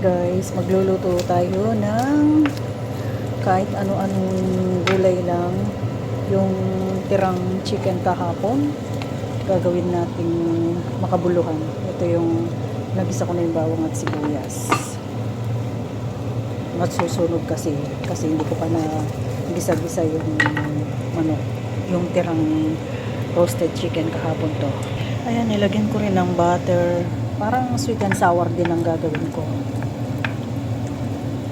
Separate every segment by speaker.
Speaker 1: guys, magluluto tayo ng kahit ano-anong gulay lang. Yung tirang chicken kahapon, gagawin nating makabuluhan. Ito yung nagisa ko na yung bawang at sibuyas. At kasi, kasi hindi ko pa na gisa-gisa yung ano, yung tirang roasted chicken kahapon to. Ayan, nilagyan ko rin ng butter. Parang sweet and sour din ang gagawin ko.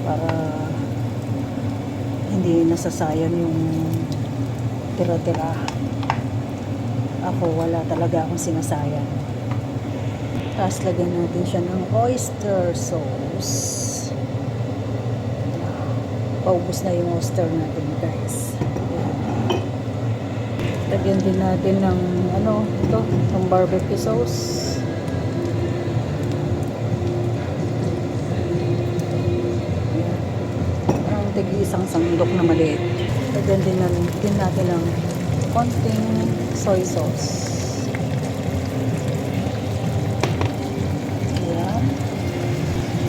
Speaker 1: Para hindi nasasayang yung tira-tira. Ako, wala talaga akong sinasayang. Tapos lagyan natin siya ng oyster sauce. Paubos na yung oyster natin, guys. Lagyan din natin ng ano, ito, ng barbecue sauce. Parang tigi isang sandok na maliit. Lagyan din, natin, din natin ng konting soy sauce. Ayan.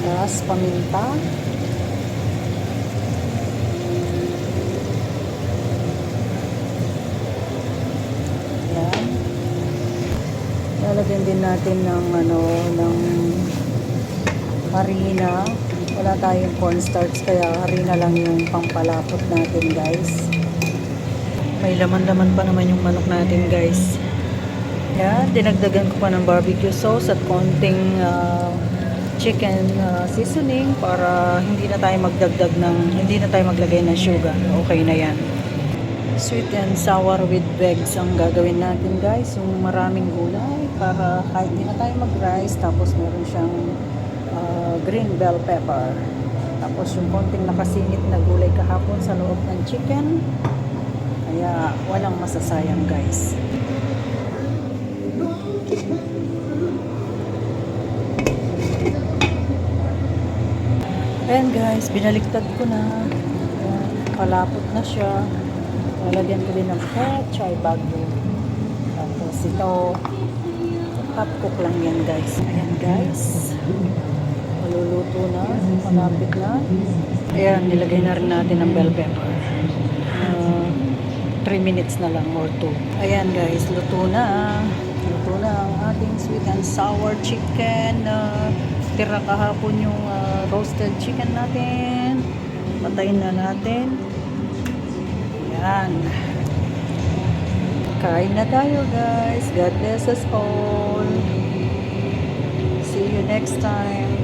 Speaker 1: Tapos paminta. Ayan. Lalagyan din natin ng ano, ng harina. Wala tayong cornstarch kaya harina lang yung pampalapot natin guys. May laman-laman pa naman yung manok natin guys. Yan, dinagdagan ko pa ng barbecue sauce at konting ah, chicken ah, seasoning para hindi na tayo magdagdag ng, hindi na tayo maglagay ng sugar. Okay na yan. Sweet and sour with vegs ang gagawin natin guys. Yung maraming gulay para kahit hindi na tayo mag-rice tapos meron siyang green bell pepper. Tapos yung konting nakasingit na gulay kahapon sa loob ng chicken. Kaya walang masasayang guys. Ayan guys, binaliktad ko na. Ayan, palapot na siya. Lalagyan ko din ng pechay bago. Tapos ito, half cook lang yan guys. Ayan guys. Maluluto na. Malapit na. Ayan, nilagay na rin natin ng bell pepper. 3 minutes na lang or 2. Ayan guys, luto na. Luto na ang ating sweet and sour chicken. Uh, tira kahapon yung ah, roasted chicken natin. Patayin na natin. Ayan. Kain na tayo guys. God bless us all. See you next time.